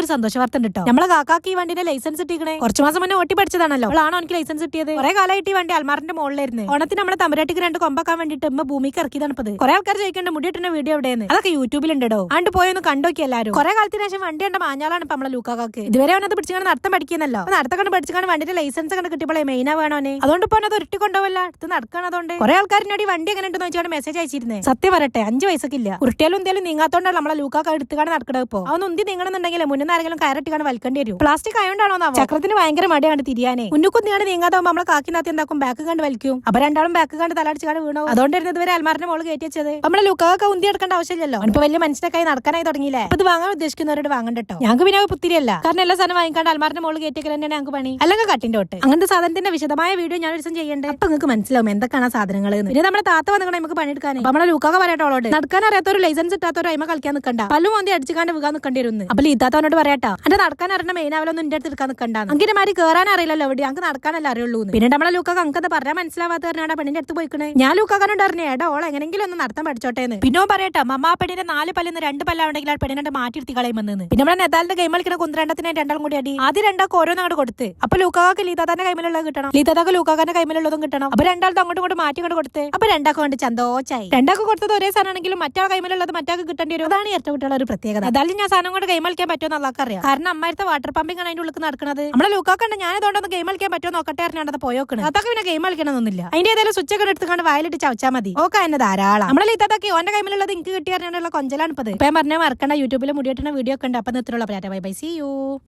ഒരു സന്തോഷ വാർത്ത ഉണ്ട് കേട്ടോ നമ്മളെ കാക്കാക്ക് ഈ വണ്ടിന്റെ ലൈസൻസ് കിട്ടിക്കണേ? കുറച്ച് മാസം മുന്നേ ഓട്ടി പഠിച്ചതാണല്ലോ. അവളാണോ എനിക്ക് ലൈസൻസ് കിട്ടിയത്? കുറെ കാലമായിട്ട് ഈ വണ്ടി അൽമാറിന്റെ മുകളിലായിരുന്നു ഓണത്തിന് നമ്മളെ തമ്പരാട്ടിക്ക് രണ്ട് കൊമ്പാക്കാൻ വേണ്ടിട്ട് ഉമ്മ ഭൂമിക്ക് തണുപ്പത് കുറെ ആൾക്കാർ ചോദിക്കേണ്ട മുടി ഇട്ടുന്ന വീഡിയോ എവിടെയെന്ന്? അതൊക്കെ യൂട്യൂബിൽ യൂട്യൂബിലുണ്ടോ ആണ്ട് പോയൊന്ന് കണ്ടോക്കി എല്ലാരും. കുറെ കാലത്തിന് ശേഷം വണ്ടി കണ്ട മാഞ്ഞാലാണ് ഇപ്പൊ നമ്മളെ ലൂക്കാക്ക് ഇതുവരെ അവനത് പഠിച്ചാണ് നടത്തം പഠിക്കുന്നല്ലോ നടത്തം കണ്ട് പഠിച്ചാണ് വണ്ടിന്റെ ലൈസൻസ് കണ്ട് കിട്ടിയപ്പോൾ മെയിനാ വേണോനെ. അതുകൊണ്ട് ഇപ്പൊ അത് കൊണ്ടുപോകല്ല അടുത്ത് നടക്കണം അതുകൊണ്ട്. കുറെ ആൾക്കാരിനോട് വണ്ടി എങ്ങനെ ഉണ്ടെന്ന് വെച്ചാൽ മെസ്സേജ് അയച്ചിരുന്നേ. സത്യം പറയട്ടെ അഞ്ച് വയസ്സൊക്കെ ഇല്ല. ഉരുട്ടിയാലും എന്തെങ്കിലും നീങ്ങാത്തോണ്ടാണ് നമ്മളെ ലൂക്കാക്ക എടുത്തുകാണ് നടക്കണത് ഇപ്പോ. അവൻ ഉന്തി നീങ്ങണമെന്നുണ്ടെങ്കിൽ മുന്നിൽ ആരെങ്കിലും കയറിട്ടിക്കാണ് വലിക്കേണ്ടി വരും. പ്ലാസ്റ്റിക് ആയതുകൊണ്ടാണോ ചക്രത്തിന് ഭയങ്കര മടിയാണ് തിരിയാനേ. മുന്നുക്കുന്നിയാണ് നീങ്ങാതാവുമ്പോൾ നമ്മളെ കാക്കിനകത്ത് എന്താക്കും? ബാക്ക് കണ്ട് വലിക്കും. അപ്പൊ രണ്ടാളും ബാക്ക് കണ്ട് തലടിച്ചാണ് വീണോ അതുകൊണ്ടിരുന്നത് ഇതുവരെ അൽമാറിന്റെ മോൾ കയറ്റി വെച്ചത്. നമ്മളെ ലുക്കാക്ക ഉന്തി എടുക്കേണ്ട ആവശ്യമില്ലല്ലോ. ഇപ്പൊ വലിയ മനുഷ്യനൊക്കെ നടക്കാനായി തുടങ്ങിയില്ലേ? അത് വാങ്ങാൻ ഉദ്ദേശിക്കുന്നവരോട് വാങ്ങണ്ടോ ഞങ്ങൾക്ക് പിന്നെ പുത്തിരിയല്ല. കാരണം എല്ലാ സാധനം വാങ്ങിക്കാണ്ട് അൽമാറിന്റെ മോൾ കയറ്റിയൊക്കെ തന്നെയാണ് ഞങ്ങൾക്ക് പണി. അല്ലെങ്കിൽ കട്ടിന്റെ തൊട്ട് അങ്ങനത്തെ സാധനത്തിന്റെ വിശദമായ വീഡിയോ ഞാൻ ഒരു ദിവസം ചെയ്യേണ്ടത് അപ്പൊ നിങ്ങൾക്ക് മനസ്സിലാവും എന്തൊക്കെയാണ് സാധനങ്ങൾ പിന്നെ നമ്മുടെ താത്ത വന്നിട്ട് നമുക്ക് പണിയെടുക്കാൻ നമ്മുടെ ലൂക്കാക്ക പറയട്ടോളോട് നടക്കാൻ അറിയാത്തവരും ലൈസൻസ് ഇട്ടാത്തൊരു അയിമ കളിക്കാൻ നിൽക്കണ്ട പല്ലും മന്തി അടിച്ചുകാണ്ട് വീകാൻ നിൽക്കേണ്ടി വരുന്നു അപ്പൊ ലീത്താത്തവനോട് പറയാട്ടോ എന്റെ നടക്കാൻ അറിയണ മെയിൻ ആവലൊന്നും എന്റെ അടുത്ത് എടുക്കാൻ നിൽക്കണ്ട അങ്ങനെ മാറി കയറാൻ അറിയില്ലല്ലോ എവിടെ അങ്ങ് നടക്കാനല്ല അറിയുള്ളൂ. പിന്നെ നമ്മളെ ലൂക്കൊക്കെ അങ്ങ് പറയാൻ പറഞ്ഞാൽ പറഞ്ഞാടാ പെണ്ണിന്റെ അടുത്ത് പോയിക്കണേ. ഞാൻ ലൂക്കാക്കാനോട് പറഞ്ഞു ഏടാ ഓൾ എങ്ങനെങ്കിലും ഒന്ന് നടത്താൻ പഠിച്ചോട്ടെ എന്ന്. പിന്നെ മമ്മാ പറയട്ടെ മമ്മ പെണ്ണിന്റെ നാല് പല്ലിന്ന് രണ്ട് പല്ലാണെങ്കിൽ ആ പെണ്ണിനെ മാറ്റി എടുത്തി കളയുമെന്ന് പിന്നെ നമ്മളെ നെതാലിന്റെ ഗെയിം കളിക്കുന്ന കുന്ത്രണ്ടത്തിനെ രണ്ടാളും കൂടി അടി. ആദ്യം രണ്ടാൾക്ക് ഓരോന്നങ്ങോട്ട് കൊടുത്ത്. അപ്പൊ ലൂക്കാക്ക് ലീതാത്താന്റെ കൈമിലുള്ളത് കിട്ടണം. ലീതാത്താക്ക് ലൂക്കാക്കാന്റെ കൈമിലുള്ളതും കിട്ടണം. അപ്പൊ രണ്ടാളും അങ്ങോട്ട് ഇങ്ങോട്ട് മാറ്റി കൊണ്ട് കൊടുത്ത്. അപ്പൊ രണ്ടാൾക്ക് വേണ്ടി ചന്തോച്ചായി. രണ്ടാൾക്ക് കൊടുത്തത് ഒരേ സാധനമാണെങ്കിലും മറ്റാൾ കൈമിലുള്ളത് മറ്റാൾക്ക് കിട്ടേണ്ടി വരും. അതാണ് ഏറ്റവും കുട്ടികളുടെ ഒരു പ്രത്യേകത. അതായത് ഞാൻ സാധനം കൊണ്ട് കൈമളിക്കാൻ കളിക്കാൻ അറിയാം കാരണം അമ്മായിരത്തെ വാട്ടർ പമ്പിംഗ് ആണ് അതിന്റെ ഉള്ളിൽ നടക്കുന്നത് നമ്മളെ ലൂക്കാക്കണ്ട ഞാൻ അതുകൊണ്ടൊന്ന് ഗെയിം കളിക്കാൻ പറ്റുമോ നോക്കട്ടെ അറിഞ്ഞാണ്ട് പോയോക്കണ് അതൊക്കെ പിന്നെ ഗെയിം കളിക്കണമെന്നില്ല അതിന്റെ ഏതായാലും സ്വിച്ച് ഒക്കെ എടുത്തുകൊണ്ട് വയലിട്ട് ചവച്ചാൽ മതി. ഓക്കെ എന്നെ ധാരാളം. നമ്മളെ ഇതൊക്കെ ഓന്റെ കൈമിലുള്ളത് എനിക്ക് കിട്ടിയ അറിഞ്ഞാലുള്ള കൊഞ്ചലാണ് ഇപ്പത് ഇപ്പൊ പറഞ്ഞാൽ മറക്കണ്ട യൂട്യൂബിൽ മുടിയിട്ടുന്ന വീഡിയോ ഒക്കെ ഉണ്ട്. അപ്പൊ നിർത്തുള്ള ബൈ ബൈ സി യു